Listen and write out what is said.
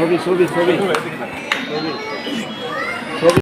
ছবি ছবি ছবি ছবি